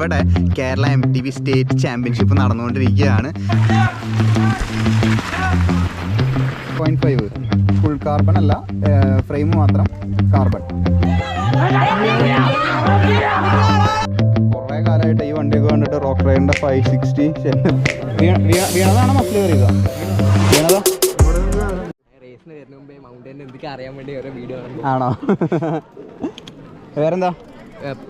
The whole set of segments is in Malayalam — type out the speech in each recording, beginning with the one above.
ഇവിടെ Kerala M T B state championship നടന്നുകൊണ്ടിരിക്കുകയാണ്. പോയിന്റ് ഫൈവ് ഫുൾ കാർബൺ അല്ല ഫ്രെയിം മാത്രം കാർബൺ കുറേ കാലമായിട്ട് ഈ വണ്ടിയൊക്കെ കണ്ടിട്ട് റോക്ക് റൈഡിന്റെ ഫൈവ് സിക്സ്റ്റി വീണതാണ് മസിൽ കയറിയത് വീണതാ? റേസിന് വരുന്ന മുമ്പേ മൗണ്ടൈൻ എന്തൊക്കെ അറിയാൻ വേണ്ടി ഓരോ വീഡിയോ ആണോ? വേറെന്താ?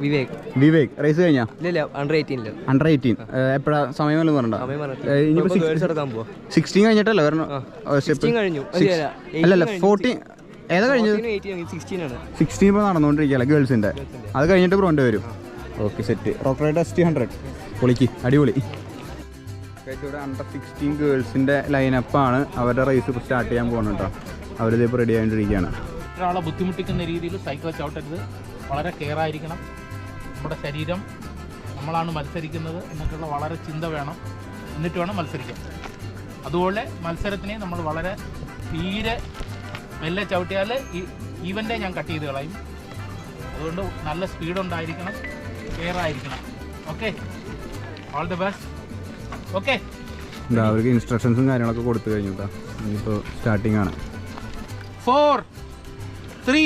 വിവേക്. വിവേക്. റേസ് കഴിഞ്ഞാ? ഇല്ല അണ്ടർ എയ്റ്റീനിൽ അണ്ടർ എയ്റ്റീൻ എപ്പോഴാ? സമയം എന്ന് പറഞ്ഞോ സമയം ഇനിയിപ്പോ ഗേൾസ് എടുക്കാൻ പോവാ. സിക്സ്റ്റീൻ കഴിഞ്ഞിട്ടല്ലേ വരണം? കഴിഞ്ഞു. അല്ലല്ല ഫോർട്ടീൻ ഏതാ കഴിഞ്ഞത്? സിക്സ്റ്റീൻ ഇപ്പോൾ നടന്നുകൊണ്ടിരിക്കുകയല്ലേ ഗേൾസിന്റെ അത് കഴിഞ്ഞിട്ട് ബ്രോണ്ട് വരും. Okay set rock ride S T hundred പൊളിക്ക് അടിപൊളി. ഇവിടെ അണ്ടർ സിക്സ്റ്റീൻ ഗേൾസിന്റെ ലൈനപ്പാണ് അവരുടെ റേസ് ഇപ്പോൾ സ്റ്റാർട്ട് ചെയ്യാൻ പോകുന്നുണ്ടോ അവരിതിപ്പോൾ റെഡി ആയിട്ടിരിക്കുകയാണ്. ഒരാളെ ബുദ്ധിമുട്ടിക്കുന്ന രീതിയിൽ സൈക്കിൾ ചവിട്ടരുത് വളരെ കെയർ ആയിരിക്കണം. നമ്മുടെ ശരീരം നമ്മളാണ് മത്സരിക്കുന്നത് എന്നൊക്കെയുള്ള വളരെ ചിന്ത വേണം. എന്നിട്ട് വേണം മത്സരിക്കാൻ. അതുപോലെ മത്സരത്തിനെ നമ്മൾ വളരെ തീരെ മെല്ലെ ചവിട്ടിയാൽ ഈ ഈവന്റെ ഞാൻ കട്ട് ചെയ്ത് കളയും. അതുകൊണ്ട് നല്ല സ്പീഡ് ഉണ്ടായിരിക്കണം കെയർ ആയിരിക്കണം. Okay all the best okay അവർക്ക് ഇൻസ്ട്രക്ഷൻസും കാര്യങ്ങളൊക്കെ കൊടുത്തു കഴിഞ്ഞു കേട്ടോ ഇനിയിപ്പോൾ സ്റ്റാർട്ടിംഗ് ആണ്. ഫോർ ത്രീ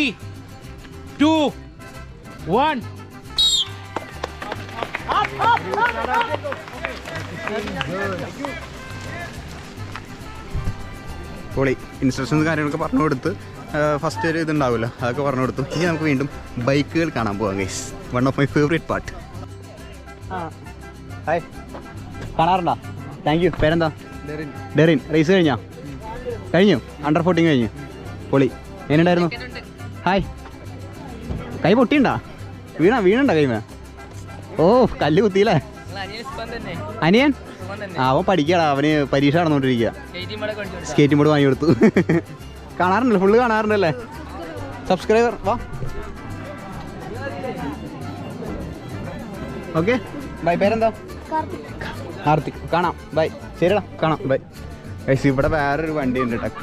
ടു വൺ പൊളി. ഇൻസ്ട്രക്ഷൻസ് കാര്യങ്ങളൊക്കെ പറഞ്ഞു കൊടുത്ത് ഫസ്റ്റ് ഒരു ഇതുണ്ടാവില്ല അതൊക്കെ പറഞ്ഞു കൊടുത്തു ഇനി നമുക്ക് വീണ്ടും ബൈക്കുകൾ കാണാൻ പോകാം guys one of my favourite part hi കാണാറുണ്ടോ? താങ്ക് യു പേരെന്താ? ഡെറിൻ. റേസ് കഴിഞ്ഞാ? കഴിഞ്ഞു. അണ്ടർ ഫോർട്ടീൻ കഴിഞ്ഞു. പൊളി. എങ്ങനെയുണ്ടായിരുന്നു? ഹായ് കൈ പൊട്ടിയുണ്ടാ? വീണ വീണണ്ട കൈമ? ഓ കല്ല് കുത്തിയില്ലേ? അനിയൻ? ആ, അവൻ പഠിക്കടാ അവന് പരീക്ഷ നടന്നുകൊണ്ടിരിക്കുക സ്കേറ്റിംഗ് ബോർഡ് വാങ്ങി കൊടുത്തു. കാണാറുണ്ടല്ലോ ഫുള്ള് കാണാറുണ്ടല്ലേ? സബ്സ്ക്രൈബർ വാ. ഓക്കെ ബൈ പേരെന്താ? കാർത്തിക്. കാണാം ബൈ ശരിടാ കാണാം ബൈ ഗൈസ് ഇവിടെ വേറൊരു വണ്ടി ഉണ്ട് കേട്ടോ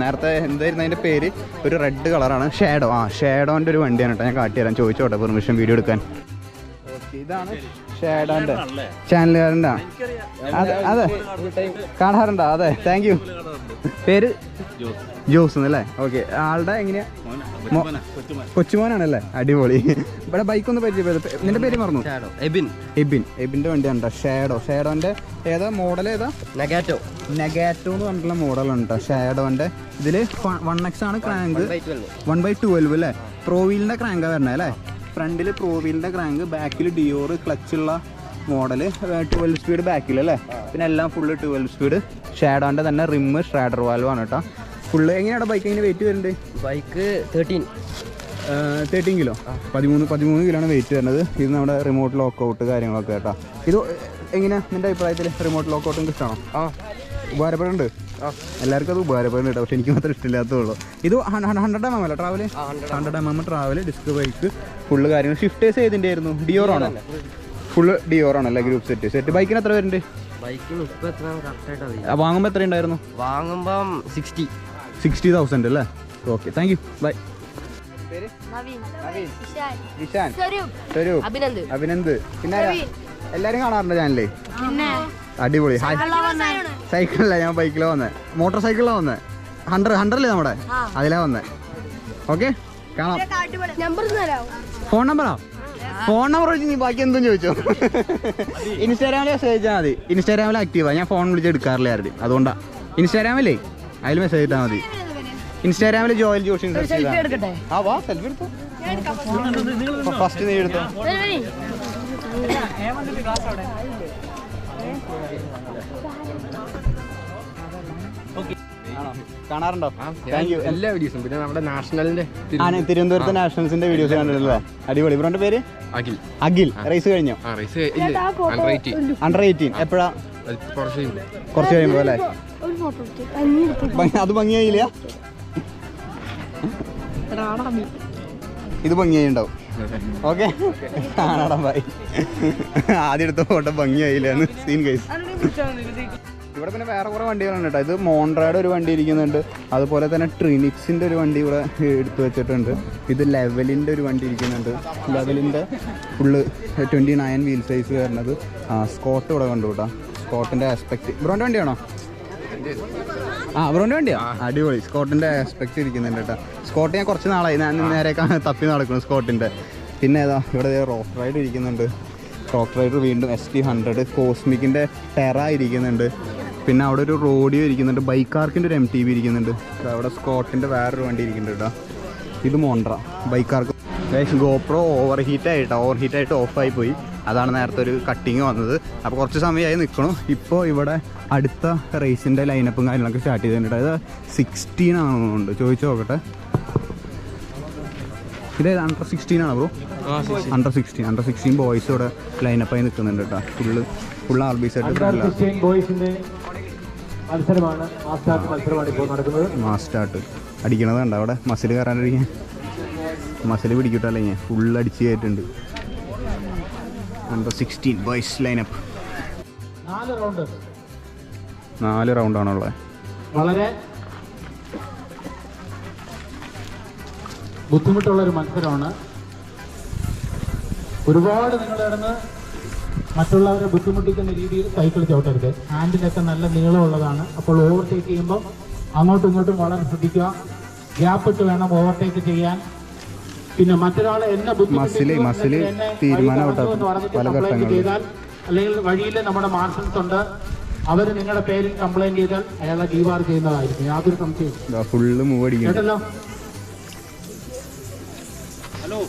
നേരത്തെ എന്തായിരുന്നു അതിന്റെ പേര്? ഒരു റെഡ് കളറാണ്. ഷേഡോ ആ ഷേഡോന്റെ ഒരു വണ്ടിയാണ് കേട്ടോ ഞാൻ കാട്ടിത്തരാം ചോദിച്ചോട്ടെ പെർമിഷൻ വീഡിയോ എടുക്കാൻ. ഇതാണ് ഷേഡോന്റെ ചാനലുകാരന്റെ അതെ അതെ. കാണാറുണ്ടോ? അതെ. താങ്ക് യു പേര്? ജോസ്. എന്നല്ലേ? ഓക്കെ ആളുടെ എങ്ങനെയാ? കൊച്ചുമോനാണല്ലേ? അടിപൊളി. ഇവിടെ ബൈക്ക് ഒന്ന് പരിചയപ്പെടുത്ത നിന്റെ പേര് മറന്നു? എബിൻ എബിൻ എബിന്റെ വണ്ടിയാണ് ഷാഡോ ഷാഡോന്റെ ഏതാ? മോഡൽ ഏതാ? നെഗാറ്റോ നെഗാറ്റോ എന്ന് പറഞ്ഞിട്ടുള്ള മോഡലുണ്ട് ഷാഡോന്റെ ഇതിൽ വൺ എക്സ് ആണ് ക്രാങ്ക് വൺ ബൈ ട്വൽവ് അല്ലേ? പ്രോവീലിന്റെ ക്രാങ്ക് വരണേ അല്ലേ? ഫ്രണ്ടിൽ പ്രോവീലിന്റെ ക്രാങ്ക് ബാക്കിൽ ഡിയോർ ക്ലച്ച് ഉള്ള മോഡൽ ട്വൽവ് സ്പീഡ് ബാക്കിൽ അല്ലേ? പിന്നെ എല്ലാം ഫുള്ള് ട്വൽവ് സ്പീഡ് ഷാഡോന്റെ തന്നെ റിമ്മ് ഷ്രാഡർ വാൽവ് ആണ് കേട്ടോ. ഫുള്ള് എങ്ങനെയാണ് ബൈക്ക് എങ്ങനെ വെയിറ്റ് വരുന്നുണ്ട് ബൈക്ക് തേർട്ടീൻ തേർട്ടീൻ കിലോ പതിമൂന്ന് പതിമൂന്ന് കിലോ ആണ് വെയിറ്റ് വരുന്നത്. ഇത് നമ്മുടെ റിമോട്ട് ലോക്കൗട്ട് കാര്യങ്ങളൊക്കെ കേട്ടോ. ഇത് എങ്ങനെയാണ് നിന്റെ അഭിപ്രായത്തിൽ റിമോട്ട് ലോക്കൗട്ടും ഇഷ്ടമാണോ ആ. ഉപകാരപ്പെടുന്നുണ്ട്? എല്ലാവർക്കും അത് ഉപകാരപ്പെടുന്നുണ്ട് കേട്ടോ. പക്ഷെ എനിക്ക് മാത്രം ഇഷ്ടമില്ലാത്തതുള്ളൂ. ഇത് ഹൺഡ്രഡ് എം എം അല്ല travel hundred M M travel disc bike full കാര്യങ്ങൾ. ഷിഫ്റ്റേഴ്സ് ഏതിന്റെ ആയിരുന്നു ഡിയോർ ആണോ? ഫുള്ള് ഡിയോർ ആണല്ലേ ഗ്രൂപ്പ് സെറ്റ് സെറ്റ് ബൈക്കിന് എത്ര വരുന്നുണ്ട്? വാങ്ങുമ്പോൾ എത്ര? ഉണ്ടായിരുന്നു വാങ്ങുമ്പം സിക്സ്റ്റി സിക്സ്റ്റി തൗസൻഡ് അല്ലേ? Okay thank you bye Vishan Swaroop. Abhinand. Abhinand. പിന്നെ? എല്ലാരും കാണാറുണ്ട് ചാനലേ? അടിപൊളി. ഹായ് സൈക്കിളില്ല ഞാൻ ബൈക്കിലാ വന്നേ. മോട്ടോർ സൈക്കിളിലാ വന്നേ. ഹൺഡ്രഡ് ഹൺഡ്രഡില്ലേ നമ്മുടെ? അതിലാ വന്നേ. ഓക്കെ കാണാം. ഫോൺ നമ്പറാ ഫോൺ നമ്പർ വെച്ച് നീ ബാക്കി എന്തും ചോദിച്ചോ? ഇൻസ്റ്റാഗ്രാമിൽ മെസ്സേജ് അയച്ചാൽ മതി. ഇൻസ്റ്റാഗ്രാമിൽ ആക്റ്റീവാ ഞാൻ ഫോൺ വിളിച്ച് എടുക്കാറില്ല ആരുടെയും. അതുകൊണ്ടാ. ഇൻസ്റ്റാഗ്രാമിലേ അതിൽ മെസ്സേജ് ഇട്ടാൽ മതി. ഇൻസ്റ്റാഗ്രാമിൽ ജോയൽ ജോഷി ആ വാ സെൽഫി എടുത്തോ. ഫസ്റ്റ് നീ എടുത്തോ. കാണാറുണ്ടോ? താങ്ക് യു എല്ലാ വീഡിയോസും പിന്നെ നമ്മുടെ നാഷണലിന്റെ തിരുവനന്തപുരത്ത് നാഷണൽസിന്റെ വീഡിയോസ് കണ്ടിട്ടുള്ളതാ. അടിപൊളി. ഇവരുടെ പേര്? അഖിൽ. അഖിൽ. റേസ് കഴിഞ്ഞോ? ആ റേസ് ഇല്ല അണ്ടർ എയ്റ്റി അണ്ടർ എയ്റ്റീൻ എപ്പോഴാ? കുറച്ച് കുറച്ച് കഴിയുമ്പോ അല്ലേ? അത് ഭംഗിയായില്ല? ഇത് ഭംഗിയായിണ്ടാവും. ഓക്കെ? ആണാടാ ബൈ ആദ്യം എടുത്ത ഫോട്ടോ ഭംഗിയായില്ല സീൻ കേസ് ഇവിടെ പിന്നെ വേറെ കുറേ വണ്ടികളാണ് കേട്ടോ. ഇത് മോൺട്രയുടെ ഒരു വണ്ടി ഇരിക്കുന്നുണ്ട്. അതുപോലെ തന്നെ ട്രിനിക്സിന്റെ ഒരു വണ്ടി ഇവിടെ എടുത്തു വെച്ചിട്ടുണ്ട്. ഇത് ലെവലിന്റെ ഒരു വണ്ടി ഇരിക്കുന്നുണ്ട്. ലെവലിന്റെ full twenty nine wheel size വരുന്നത് സ്കോട്ട് ഇവിടെ കണ്ടു കേട്ടോ. സ്കോട്ടിന്റെ ആസ്പെക്ട് ബ്രോന്റെ വണ്ടിയാണോ? ആ ബ്രോന്റെ വണ്ടിയോ? അടിപൊളി. സ്കോട്ടിന്റെ ആസ്പെക്ട് ഇരിക്കുന്നുണ്ട് കേട്ടോ. സ്കോട്ട് ഞാൻ കുറച്ച് നാളായി. ഞാൻ നേരെ തപ്പി നടക്കുന്നു സ്കോട്ടിന്റെ. പിന്നെ ഏതാ ഇവിടെ റോക്ക് റൈഡ് ഇരിക്കുന്നുണ്ട്. റോക്ക് റൈഡർ വീണ്ടും എസ് ടി ഹൺഡ്രഡ് കോസ്മിക്കിന്റെ ടെറ ഇരിക്കുന്നുണ്ട്. പിന്നെ അവിടെ ഒരു റോഡിയോ ഇരിക്കുന്നുണ്ട്. ബൈക്കാർക്കിന്റെ ഒരു എം ടി വി ഇരിക്കുന്നുണ്ട്. അവിടെ സ്കോട്ടിന്റെ വേറൊരു വണ്ടി ഇരിക്കുന്നുണ്ട് കേട്ടോ. ഇത് മോണ്ട്ര. ബൈക്കാർക്ക് ഗോപ്രോ ഓവർ ഹീറ്റ് ആയിട്ടോ ഓവർ ഹീറ്റ് ആയിട്ട് ഓഫായി പോയി. അതാണ് നേരത്തെ ഒരു കട്ടിങ് വന്നത്. അപ്പോൾ കുറച്ച് സമയമായി നിൽക്കണം ഇപ്പോൾ ഇവിടെ അടുത്ത റേസിന്റെ ലൈനപ്പും കാര്യങ്ങളൊക്കെ സ്റ്റാർട്ട് ചെയ്തിട്ടുണ്ട്. അതായത് സിക്സ്റ്റീൻ ആണെന്നുണ്ട് ചോദിച്ചു നോക്കട്ടെ. ഇത് അണ്ടർ സിക്സ്റ്റീൻ ആണ് bro under sixteen under sixteen boys ഇവിടെ ലൈനപ്പായി നിൽക്കുന്നുണ്ട് കേട്ടോ full full R B set mass start അടിക്കണത് കണ്ടോ അവിടെ? മസിൽ കയറാണ്ടിരിക്കാൻ മസിൽ പിടിക്കട്ടല്ലേ ഞാൻ ഫുൾ അടിച്ച് കയറ്റുണ്ട് അണ്ടർ സിക്സ്റ്റീൻ ബോയ്സ് ലൈനപ്പ് നാല് റൗണ്ടാണുള്ളത് വളരെ ബുദ്ധിമുട്ടുള്ള ഒരു മത്സരമാണ്. ഒരുപാട് നിങ്ങൾ കിടന്ന് മറ്റുള്ളവരെ ബുദ്ധിമുട്ടിക്കുന്ന രീതിയിൽ സൈക്കിൾ ചവിട്ടരുത്. ഹാൻഡിലൊക്കെ നല്ല നീളമുള്ളതാണ് അപ്പോൾ ഓവർടേക്ക് ചെയ്യുമ്പോൾ അങ്ങോട്ടും ഇങ്ങോട്ടും വളരെ ശ്രദ്ധിക്കുക. ഗ്യാപ്പിട്ട് വേണം ഓവർടേക്ക് ചെയ്യാൻ. പിന്നെ മറ്റൊരാളെ എന്നെ മസിൽ, മസിൽ തീരുമാനം പല ഘട്ടങ്ങളിലും. ചെയ്താൽ അല്ലെങ്കിൽ വഴിയിൽ നമ്മുടെ മാർഷൽസ് ഉണ്ട് അവർ നിങ്ങളുടെ പേരിൽ കംപ്ലൈന്റ് ചെയ്താൽ അയാളെ ഡീവാർ ചെയ്യുന്നതായിരിക്കും. യാതൊരു സംശയവും ഫുള്ള് മൂവ് അടിക്കുന്നുണ്ട് ഹലോ.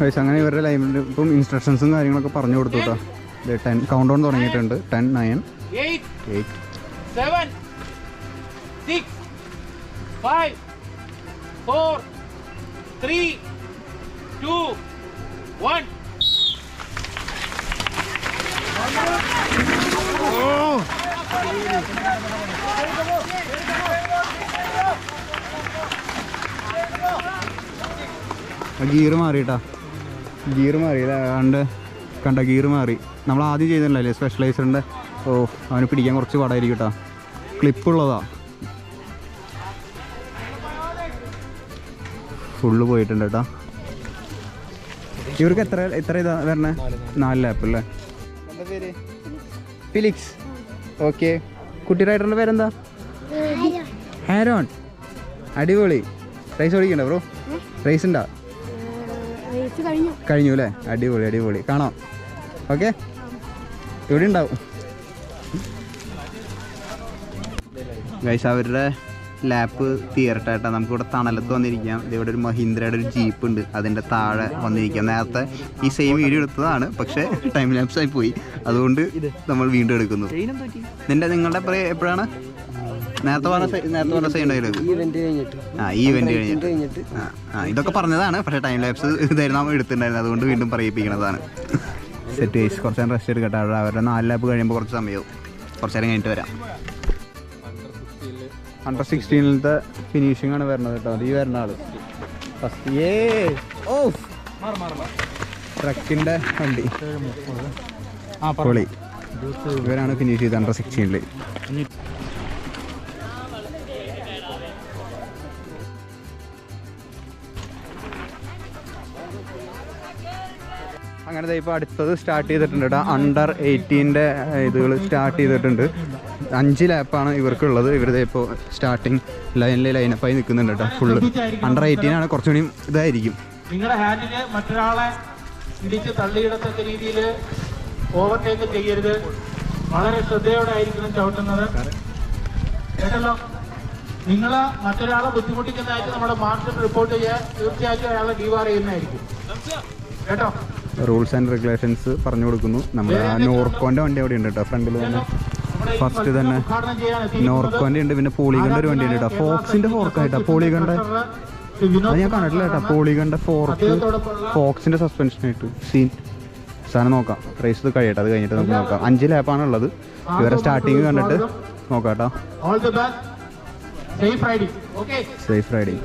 ഗൈസ് അങ്ങനെ ഇവരുടെ ലൈവിൽ ഇപ്പം ഇൻസ്ട്രക്ഷൻസും കാര്യങ്ങളൊക്കെ പറഞ്ഞു കൊടുത്തു കേട്ടോ ടെൻ കൗണ്ട് ഡൗൺ തുടങ്ങിയിട്ടുണ്ട്. Ten nine eight eight, seven, six, five, four, three, two, one. Gear മാറിയിട്ടാ. Gear മാറി കണ്ട് കണ്ട ഗീർ മാറി. നമ്മൾ ആദ്യം ചെയ്തിട്ടുണ്ടല്ലേ സ്പെഷ്യലൈസറിന്റെ ഓ അവന് പിടിക്കാൻ കുറച്ച് പാടായിരിക്കും കേട്ടോ. ക്ലിപ്പുള്ളതാ. ഫുള്ള് പോയിട്ടുണ്ട് കേട്ടോ. ഇവർക്ക് എത്ര എത്ര ഇതാ വരണേ? നാല് ലാപ്പ് അല്ലേ? ഫിലിക്സ് ഓക്കെ കുട്ടി റൈഡറിന്റെ പേരെന്താ? ഹാരോൺ. അടിപൊളി. റൈസ് ഓടിക്കണ്ട ബ്രോ റൈസ് ഉണ്ടാ റേസ് കഴിഞ്ഞു. കഴിഞ്ഞു അല്ലേ? അടിപൊളി അടിപൊളി. കാണാം. ഓക്കെ ഇവിടെ ഉണ്ടാവും ഗൈസ് അവരുടെ ലാപ്പ് തീരട്ടായിട്ടാ നമുക്കിവിടെ തണലത്ത് വന്നിരിക്കാം. ഇവിടെ ഒരു മഹീന്ദ്രയുടെ ഒരു ജീപ്പ് ഉണ്ട്. അതിന്റെ താഴെ വന്നിരിക്കാം. നേരത്തെ ഈ സെയിം വീഡിയോ എടുത്തതാണ്. പക്ഷേ ടൈം ലാപ്സ് ആയി പോയി. അതുകൊണ്ട് നമ്മൾ വീണ്ടും എടുക്കുന്നു. നിന്റെ നിങ്ങളുടെ എപ്പോഴ- എപ്പോഴാണ്? നേരത്തെ പറഞ്ഞ സെ- നേരത്തെ പറഞ്ഞ സെയിം ഡയലോഗ് ആ ഈ ഇവന്റ് കഴിഞ്ഞിട്ട്. ആ, ആ ഇതൊക്കെ പറഞ്ഞതാണ്. പക്ഷേ ടൈം ലാപ്സ് ഇതായിരുന്നു. നമ്മൾ എടുത്തിട്ടുണ്ടായിരുന്നു അതുകൊണ്ട് വീണ്ടും പറയിപ്പിക്കണതാണ് സെറ്റ് കേസ് കുറച്ച് നേരം റെസ്റ്റ് എടുക്കട്ടെ. അവരുടെ നാല് ലാപ്പ് കഴിയുമ്പോൾ കുറച്ച് സമയവും. കുറച്ച് നേരം കഴിഞ്ഞിട്ട് വരാം. അണ്ടർ സിക്സ്റ്റീനിലത്തെ ഫിനിഷിംഗ് ആണ് വരുന്നത് കേട്ടോ. അത് ഈ വരുന്ന ആൾ. ട്രക്കിന്റെ വണ്ടി. പൊളി. ഇവരാണ് ഫിനിഷ് ചെയ്തത് അണ്ടർ സിക്സ്റ്റീനിൽ ദേ ഇപ്പോൾ അടുത്തത് സ്റ്റാർട്ട് ചെയ്തിട്ടുണ്ട് കേട്ടോ അണ്ടർ എയ്റ്റീന്റെ ഇതുകൾ സ്റ്റാർട്ട് ചെയ്തിട്ടുണ്ട്. അഞ്ച് ലാപ്പാണ് ഇവർക്കുള്ളത്. ഇവരുടെ ഇപ്പോൾ സ്റ്റാർട്ടിങ് ലൈനിൽ ലൈനപ്പായി നിൽക്കുന്നുണ്ട് കേട്ടോ ഫുള്ള് അണ്ടർ എയ്റ്റീൻ ആണ് കുറച്ചുകൂടി ഇതായിരിക്കും. നിങ്ങളുടെ ഹാൻഡിൽ മറ്റൊരാളെ ഇടിച്ച് തള്ളിയിടത്തക്ക രീതിയിൽ ഓവർടേക്ക് ചെയ്യരുത്. വളരെ ശ്രദ്ധയോടെ ആയിരിക്കണം ചവിട്ടുന്നത്. കേട്ടല്ലോ നിങ്ങൾ മറ്റൊരാളെ ബുദ്ധിമുട്ടിക്കുന്നതായിട്ട് നമ്മുടെ മാർക്കറ്റ് റിപ്പോർട്ട് ചെയ്യാൻ തീർച്ചയായിട്ടും അയാളെ ഡീവാർ ചെയ്യുന്നതായിരിക്കും. കേട്ടോ? റൂൾസ് ആൻഡ് റെഗുലേഷൻസ് പറഞ്ഞു കൊടുക്കുന്നു. നമ്മൾ ആ നോർക്കോന്റെ വണ്ടി അവിടെ ഉണ്ട് കേട്ടോ ഫ്രണ്ടിൽ തന്നെ. ഫസ്റ്റ് തന്നെ നോർക്കോന്റെ ഉണ്ട് പിന്നെ പോളിഗണ്ട ഒരു വണ്ടി ഉണ്ട് കേട്ടോ ഫോക്സിന്റെ ഫോർക്കായിട്ടാ പോളിഗണ്ട അത് ഞാൻ കണ്ടിട്ടില്ല കേട്ടോ പോളിഗണ്ട ഫോർക്ക് ഫോക്സിന്റെ സസ്പെൻഷനായിട്ട് സീൻ. സാധനം നോക്കാം. റേസ് ഇത് കഴിയട്ടെ. അത് കഴിഞ്ഞിട്ട് നമുക്ക് നോക്കാം. അഞ്ച് ലാപ്പാണ് ഉള്ളത്. ഇവരെ സ്റ്റാർട്ടിങ് കണ്ടിട്ട് നോക്കാം കേട്ടോ safe riding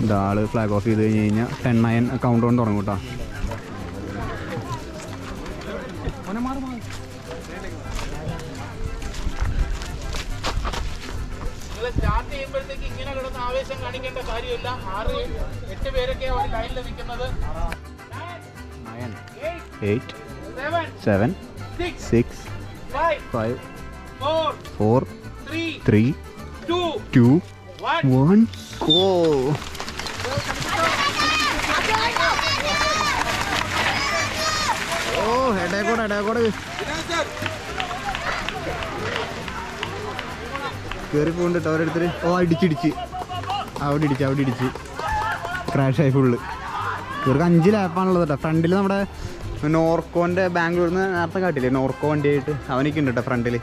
okay safe riding ഇതാ ആൾ ഫ്ലാഗ് ഓഫ് ചെയ്ത് കഴിഞ്ഞ് കഴിഞ്ഞാൽ ടെൻ നയൻ കൗണ്ട് കൊണ്ട് തുടങ്ങും കേട്ടോ നിങ്ങൾ സ്റ്റാർട്ട് ചെയ്യുമ്പോഴത്തേക്ക് ഇങ്ങനെ കിടന്ന് ആവേശം കാണിക്കേണ്ട കാര്യമില്ല. ആറ് എട്ട് പേരൊക്കെ ഒരു ലൈനിൽ നിൽക്കുന്നത്. Nine eight seven seven six six five five four four three three two one go ഓ എടേക്കോട് എടേക്കോട്. കയറി പോകണ്ടിട്ട് അവരെടുത്തിട്ട് ഓ അടിച്ചിടിച്ച് അവിടെ ഇടിച്ച് അവിടെ ഇടിച്ച്. ആയി ഫുള്ള് ഇവർക്ക് അഞ്ച് ലാപ്പാണുള്ളത് കേട്ടോ. ഫ്രണ്ടിൽ നമ്മുടെ നോർക്കോന്റെ ബാംഗ്ലൂരിൽ നിന്ന് നേരത്തെ കാട്ടില്ലേ? നോർക്കോ വണ്ടിയായിട്ട് അവനൊക്കെ ഉണ്ട് കേട്ടോ ഫ്രണ്ടിൽ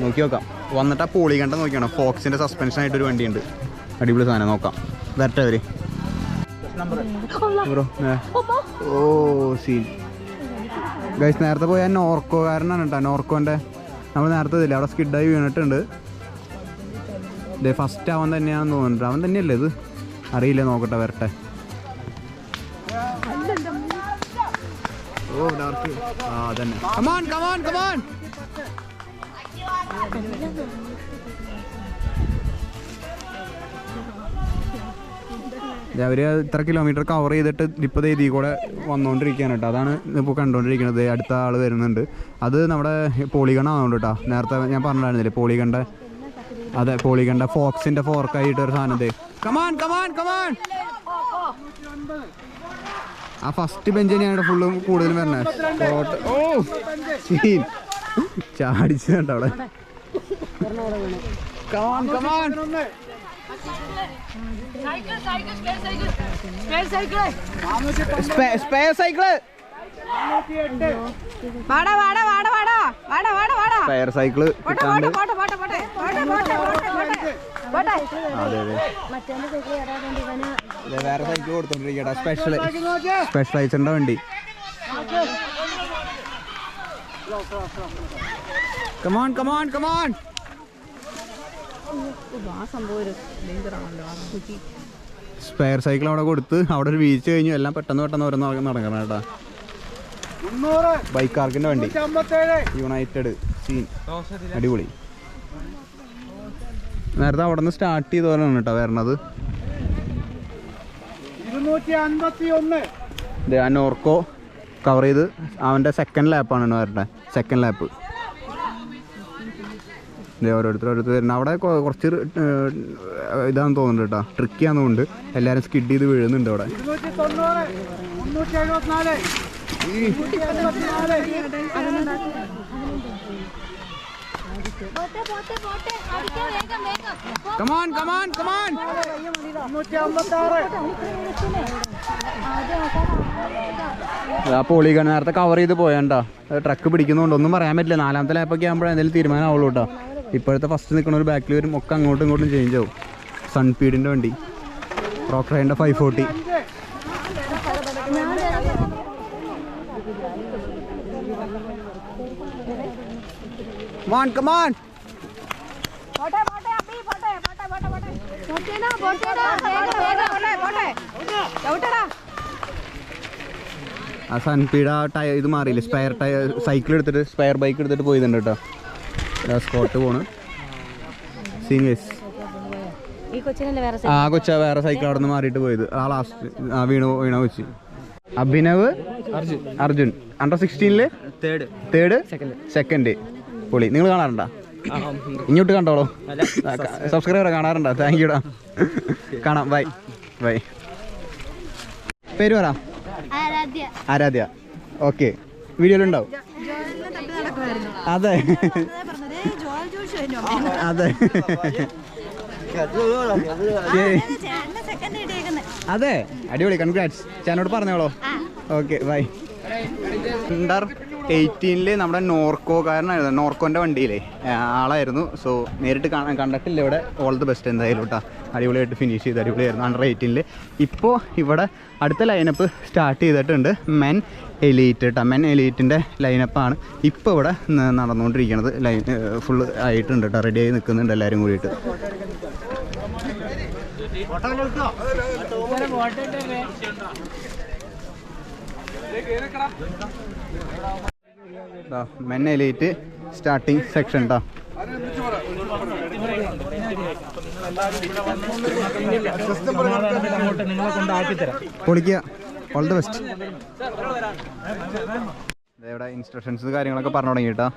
നോക്കി നോക്കാം. വന്നിട്ട് ആ പോളി കണ്ട നോക്കിയാണ്? ഫോക്സിന്റെ സസ്പെൻഷൻ ആയിട്ട് ഒരു വണ്ടിയുണ്ട്. അടിപൊളി സാധനം നോക്കാം. വരട്ടെ ബ്രോ ഓ സീൻ ഗൈസ് നേരത്തെ പോയ നോർക്കോകാരനാണ് കേട്ടോ. നോർക്കോന്റെ നമ്മൾ നേരത്തെ ഇതില്ല? അവിടെ സ്കിഡായി വീണിട്ടുണ്ട്. ഇതേ ഫസ്റ്റ് അവൻ തന്നെയാണെന്ന് തോന്നുന്നുണ്ട്. അവൻ തന്നെയല്ലേ ഇത്? അറിയില്ല നോക്കട്ടെ വരട്ടെ. ഓ ഡാർക്ക് ആ അതന്നെ. കമാൻ കമാൻ കമാൻ അവർ ഇത്ര കിലോമീറ്റർ കവർ ചെയ്തിട്ട് ഇപ്പോൾ ഇതിൽ കൂടെ വന്നുകൊണ്ടിരിക്കുകയാണ് കേട്ടോ. അതാണ് ഇപ്പോൾ കണ്ടുകൊണ്ടിരിക്കുന്നത് അടുത്ത ആൾ വരുന്നുണ്ട്. അത് നമ്മുടെ പോളിഗൺ ആവുന്നുണ്ട് കേട്ടോ. നേരത്തെ ഞാൻ പറഞ്ഞിട്ടുണ്ടായിരുന്നില്ലേ പോളിഗണ്ട അതെ പോളിഗണ്ട ഫോക്സിന്റെ ഫോർക്കായിട്ട് ഒരു സാധനം ദേ. Come on come on come on ആ ഫസ്റ്റ് ബെഞ്ച് തന്നെയാണ് ഫുള്ളും കൂടുതലും വരുന്നത്. ഓ സീൻ ചാടിച്ചു കണ്ടോ അവിടെ കമാൻ കമാൻ സ്പെയർ സൈക്കിൾ വാടാ വാടാ വാടാ വാടാ. വാടാ വാടാ വാടാ. സ്പെയർ സൈക്കിൾ കിട്ടാണ്ട്. വേറെ സൈക്കിൾ കൊടുത്തോണ്ടിരിക്കടാ. സ്പെഷ്യൽ സ്പെഷ്യലൈസിന്റെ വണ്ടി. Come on come on come on spare cycle അവിടെ കൊടുത്ത് അവിടെ ഒരു വീഴ്ച കഴിഞ്ഞു. എല്ലാം പെട്ടെന്ന് പെട്ടെന്ന് ഓരോന്ന് നടക്കണം കേട്ടാ. ബൈക്കാർക്കിന്റെ വണ്ടി. യുണൈറ്റഡ് സീൻ അടിപൊളി. നേരത്തെ അവിടെ നിന്ന് സ്റ്റാർട്ട് ചെയ്ത പോലെയാണ് കേട്ടോ വരണത്. ദേ ആ നോർക്കോ കവർ ചെയ്ത്. അവന്റെ സെക്കൻഡ് ലാപ്പാണ് വരട്ടെ സെക്കൻഡ് ലാപ്പ് ഓരോരുത്തർ ഓരോരുത്തർ വരുന്നത്. അവിടെ കുറച്ച് ഇതാന്ന് തോന്നുന്നുണ്ട് കേട്ടോ. ട്രിക്കിയാന്നുകൊണ്ട് എല്ലാവരും സ്കിഡ് ചെയ്ത് വീഴുന്നുണ്ട് അവിടെ. Come on come on come on ആ പോളിഗൺ നേരത്തെ കവർ ചെയ്ത് പോയണ്ടോ. ട്രക്ക് പിടിക്കുന്നുണ്ട് ഒന്നും പറയാൻ പറ്റില്ല. നാലാമത്തെ ലാപ്പൊക്കെ ആകുമ്പോഴേ എന്തെങ്കിലും തീരുമാനമാവുള്ളൂ കേട്ടോ. ഇപ്പോഴത്തെ ഫസ്റ്റ് നിൽക്കുന്ന ഒരു ബാക്കിൽ വരും. ഒക്കെ അങ്ങോട്ടും ഇങ്ങോട്ടും ചേഞ്ച് ആവും. സൺപീഡിന്റെ വണ്ടി. റോക്രൈന്റെ ഫൈവ് ഫോർട്ടി കമാൻ ആ സൺപീഡ് ആ ടയർ ഇത് മാറിയില്ലേ. സ്പെയർ ടയർ സൈക്കിൾ എടുത്തിട്ട് സ്പെയർ ബൈക്ക് എടുത്തിട്ട് പോയിട്ടുണ്ട് കേട്ടോ. സ്കോട്ട് പോണ്. സീനിയേഴ്സ് ഈ കൊച്ചിനല്ലേ വേറെ ആ കൊച്ച വേറെ സൈക്കിൾ അവിടെ നിന്ന് മാറിയിട്ട് പോയത്. ആ ലാസ്റ്റ് ആ വീണു വീണ കൊച്ചി. അഭിനവ് അർജുൻ. അർജുൻ. അണ്ടർ സിക്സ്റ്റീനിൽ തേർഡ് തേർഡ് സെക്കൻഡ് പൊളി നിങ്ങൾ കാണാറുണ്ടോ? ഇങ്ങോട്ട് കണ്ടോളൂ. സബ്സ്ക്രൈബർ കാണാറുണ്ടോ? താങ്ക് യുടാ കാണാം. ബൈ ബൈ പേര് പറ. ആരാധ്യ. ആരാധ്യ. ഓക്കെ വീഡിയോയിലുണ്ടാവും അതെ. അതെ. അതെ അടിപൊളി. കൺഗ്രാറ്റ്സ് ചേട്ടനോട് പറഞ്ഞോളോ. ഓക്കെ ബൈ എയ്റ്റീനിൽ നമ്മുടെ നോർക്കോക്കാരനായിരുന്നു. നോർക്കോന്റെ വണ്ടിയിലെ ആളായിരുന്നു. സോ നേരിട്ട് കാണാൻ കണ്ടിട്ടില്ല ഇവിടെ. ഓൾ ദി ബെസ്റ്റ് എന്തായാലും കേട്ടോ അടിപൊളിയായിട്ട് ഫിനിഷ് ചെയ്ത് അടിപൊളിയായിരുന്നു. അണ്ടർ എയ്റ്റീനിൽ ഇപ്പോൾ ഇവിടെ അടുത്ത ലൈനപ്പ് സ്റ്റാർട്ട് ചെയ്തിട്ടുണ്ട്. മെൻ എലീറ്റ് കേട്ടോ മെൻ എലീറ്റിന്റെ ലൈനപ്പാണ് ഇപ്പോൾ ഇവിടെ നടന്നുകൊണ്ടിരിക്കുന്നത്. ലൈൻ ഫുൾ ആയിട്ടുണ്ട് കേട്ടോ റെഡി ആയി നിൽക്കുന്നുണ്ട് എല്ലാവരും കൂടിയിട്ട്. മെൻ എലീറ്റ് സ്റ്റാർട്ടിങ് സെക്ഷൻ കേട്ടോ പൊളിക്കുക. ഓൾ ദി ബെസ്റ്റ് ഇവിടെ ഇൻസ്ട്രക്ഷൻസ് കാര്യങ്ങളൊക്കെ പറഞ്ഞു തുടങ്ങി കേട്ടോ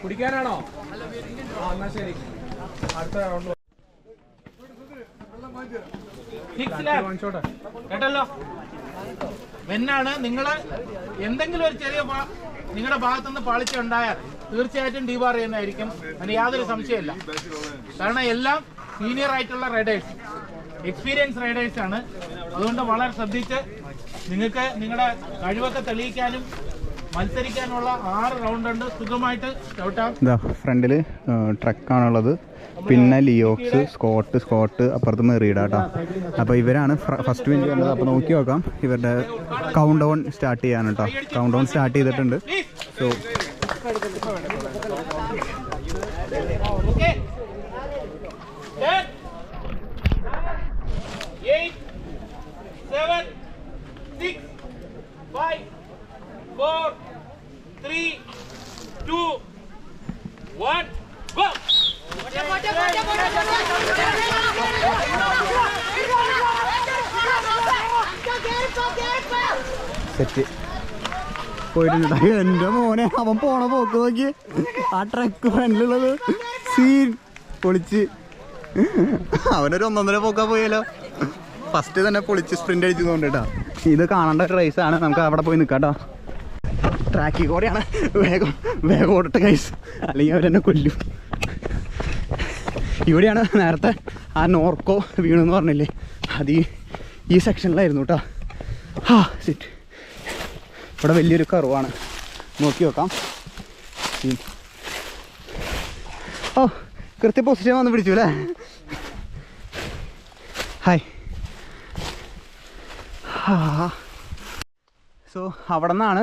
കുടിക്കാനാണോ? ആ എന്നാ ശരി. അടുത്ത റൗണ്ട് കേട്ടല്ലോ? വെന്നാണ് നിങ്ങൾ എന്തെങ്കിലും ഒരു ചെറിയ നിങ്ങളുടെ ഭാഗത്തുനിന്ന് പാളിച്ച ഉണ്ടായാൽ തീർച്ചയായിട്ടും ഡിബാർ ചെയ്യുന്നതായിരിക്കും. അതിന് യാതൊരു സംശയമില്ല കാരണം എല്ലാം സീനിയർ ആയിട്ടുള്ള റൈഡേഴ്സ് എക്സ്പീരിയൻസ് റൈഡേഴ്സ് ആണ്. അതുകൊണ്ട് വളരെ ശ്രദ്ധിച്ച് നിങ്ങൾക്ക് നിങ്ങളുടെ കഴിവൊക്കെ തെളിയിക്കാനും മത്സരിക്കാനുള്ള ആറ് റൗണ്ട് ഉണ്ട്. സുഖമായിട്ട് ഫ്രണ്ടിൽ ഇതാ ഫ്രണ്ടിൽ ട്രക്കാണുള്ളത്. പിന്നെ ലിയോക്സ് സ്കോട്ട് സ്കോട്ട് അപ്പുറത്ത് മെറീഡ കേട്ടോ അപ്പോൾ ഇവരാണ് ഫസ്റ്റ് വിൻ വരുന്നത് അപ്പോൾ നോക്കി നോക്കാം. ഇവരുടെ കൗണ്ട് ഡൗൺ സ്റ്റാർട്ട് ചെയ്യാൻ കേട്ടോ കൗണ്ട് ഡൗൺ സ്റ്റാർട്ട് ചെയ്തിട്ടുണ്ട് so Okay. Ten, eight, seven, six, five, four, three, two, one, go! Set പോയിട്ടുണ്ട്. എന്റെ മോനെ അവൻ പോണ പോക്ക് നോക്കി. ആ ട്രക്ക് ഫ്രണ്ടിലുള്ളത് സീൻ പൊളിച്ച്. അവനൊരു ഒന്നൊന്നര പോക്കാ പോയാലോ ഫസ്റ്റ് തന്നെ പൊളിച്ച് സ്പ്രിന്റ് അടിച്ചു കൊണ്ടിട്ടാ ഇത് കാണേണ്ട ഒരു ആണ്. നമുക്ക് അവിടെ പോയി നിൽക്കാട്ടോ ട്രാക്കി ട്രാക്കിൽ കൂടെയാണ്. വേഗം വേഗം ഓടട്ടെ കൈസ് അല്ലെങ്കിൽ അവരെന്നെ കൊല്ലും. ഇവിടെയാണ് നേരത്തെ ആ നോർക്കോ വീണെന്ന് പറഞ്ഞില്ലേ? അത് ഈ സെക്ഷനിലായിരുന്നു കേട്ടോ ആ സിറ്റ് ഇവിടെ വലിയൊരു കറുവാണ്. നോക്കി നോക്കാം. ഓ കൃത്യ പൊസിഷൻ വന്ന് പിടിച്ചു അല്ലേ? ഹായ് സോ അവിടെ നിന്നാണ്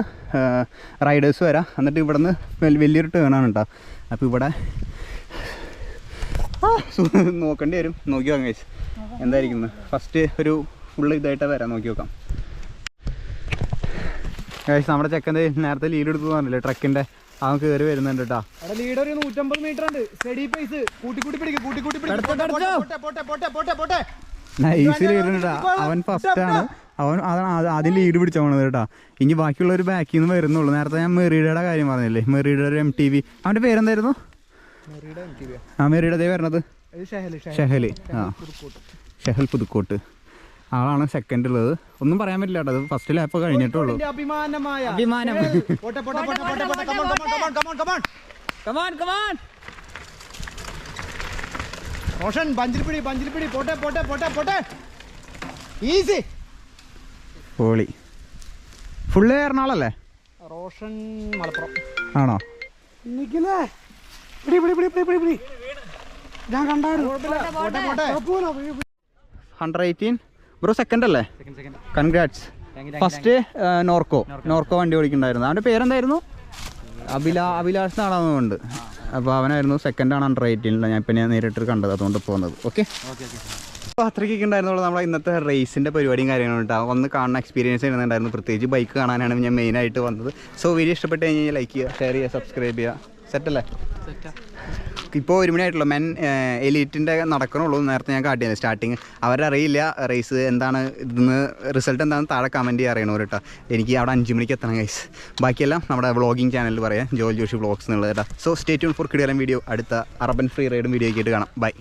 റൈഡേഴ്സ് വരാം. എന്നിട്ട് ഇവിടെ നിന്ന് വലിയൊരു ടേണാണ് കേട്ടോ അപ്പോൾ ഇവിടെ നോക്കേണ്ടി വരും. നോക്കി വാങ്ങി. എന്തായിരിക്കുന്നു? ഫസ്റ്റ് ഒരു ഫുള്ള് ഇതായിട്ട് വരാം. നോക്കി നോക്കാം. ഗൈസ് നമ്മുടെ ചെക്കൻ നേരത്തെ ലീഡ് എടുത്തു പറഞ്ഞില്ലേ ട്രക്കിന്റെ അവൻ കയറി വരുന്നുണ്ട് കേട്ടോ ലീഡ് ഒരു നൂറ്റമ്പത് മീറ്റർ ഉണ്ട്. സ്റ്റഡി പൈസ് കൂട്ടിക്കൂട്ടി കൂട്ടി പിടിക്കും. കൂട്ടിക്കൂട്ടി കൂട്ടി പിടിക്കും അവൻ ഫസ്റ്റ് ആണ്. അവൻ അതാണ് ആ- ആദ്യം ലീഡ് പിടിച്ച പോണത് കേട്ടോ ഇനി ബാക്കിയുള്ള ഒരു ബാക്കിൽ നിന്ന് വരുന്നുള്ളൂ. നേരത്തെ ഞാൻ മെറീഡയുടെ കാര്യം പറഞ്ഞില്ലേ? മെറീഡയുടെ ഒരു എം ടി വി അവന്റെ പേരെന്തായിരുന്നു? ആ. മെറീഡ ദേ വരണത്. ഷെഹൽ ആ. ഷെഹൽ പുതുക്കോട്ട്. ആളാണ് സെക്കൻഡ് ഉള്ളത്. ഒന്നും പറയാൻ പറ്റില്ല കേട്ടോ. അത് ഫസ്റ്റ് ലാപ്പ് കഴിഞ്ഞിട്ടുള്ളൂ. അഭിമാനമായ. അഭിമാനം. പോട്ടെ പോട്ടെ പോട്ടെ പോട്ടെ പോട്ടെ come on come on come on come on come on come on Roshan പോട്ടെ പോട്ടെ പോട്ടെ പോട്ടെ. ഈസി പോളി. ഫുള്ള് എറണാകുളല്ലേ? റോഷൻ മലപ്പുറം. ആണോ? നിക്കില്ലേ പിടി പിടി പിടി പിടി പിടി പിടി. ഞാൻ കണ്ടായിരുന്നു. പോട്ടെ പോട്ടെ ഹൺഡ്രഡ് എയ്റ്റീൻ ബ്രോ സെക്കൻഡ് അല്ലേ? Congrats first Norco. നോർക്കോ. വണ്ടി ഓടിക്കുന്നുണ്ടായിരുന്നു. അവന്റെ പേരെന്തായിരുന്നു? അഭിലാ അഭിലാഷ് നാളാകുന്നുണ്ട് അപ്പോൾ അവനായിരുന്നു സെക്കൻഡാണ് അണ്ടർ എയ്റ്റീനിൽ ഞാൻ ഇപ്പം ഞാൻ നേരിട്ട് കണ്ടത്. അതുകൊണ്ട് പോകുന്നത് ഓക്കെ അപ്പോൾ അത്രയ്ക്കൊക്കെ ഉണ്ടായിരുന്നുള്ളൂ നമ്മളെ ഇന്നത്തെ റേസിന്റെ പരിപാടിയും കാര്യങ്ങളും ഉണ്ടാവും വന്ന് കാണുന്ന എക്സ്പീരിയൻസ് ചെയ്യുന്നുണ്ടായിരുന്നു പ്രത്യേകിച്ച് ബൈക്ക് കാണാനാണ് ഞാൻ മെയിനായിട്ട് വന്നത്. സോ വീഡിയോ ഇഷ്ടപ്പെട്ട് കഴിഞ്ഞാൽ ലൈക്ക് ചെയ്യുക ഷെയർ ചെയ്യുക സബ്സ്ക്രൈബ് ചെയ്യുക. സെറ്റല്ലേ ഇപ്പോൾ ഒരു മണിയായിട്ടുള്ളൂ മെൻ എലീറ്റിന്റെ നടക്കണുള്ളൂ നേരത്തെ ഞാൻ കാട്ടിയത് സ്റ്റാർട്ടിങ് അവരറിയില്ല റേസ് എന്താണ് ഇതെന്ന് റിസൾട്ട് എന്താണെന്ന് താഴെ കമന്റ് ചെയ്യാൻ അറിയണോ കേട്ടോ എനിക്ക് അവിടെ അഞ്ച് മണിക്ക് എത്തണം ഗൈസ് ബാക്കിയെല്ലാം നമ്മുടെ വ്ളോഗിങ് ചാനലിൽ പറയാം. ജോൽ ജോഷി വ്ളോഗ്സ് എന്നുള്ളത് കേട്ടോ. സോ സ്റ്റേ ട്യൂൺ ഫോർ കിടിയാലും വീഡിയോ അടുത്ത അറബൻ ഫ്രീ റൈഡും വീഡിയോ ആയിട്ട് കാണാം. ബൈ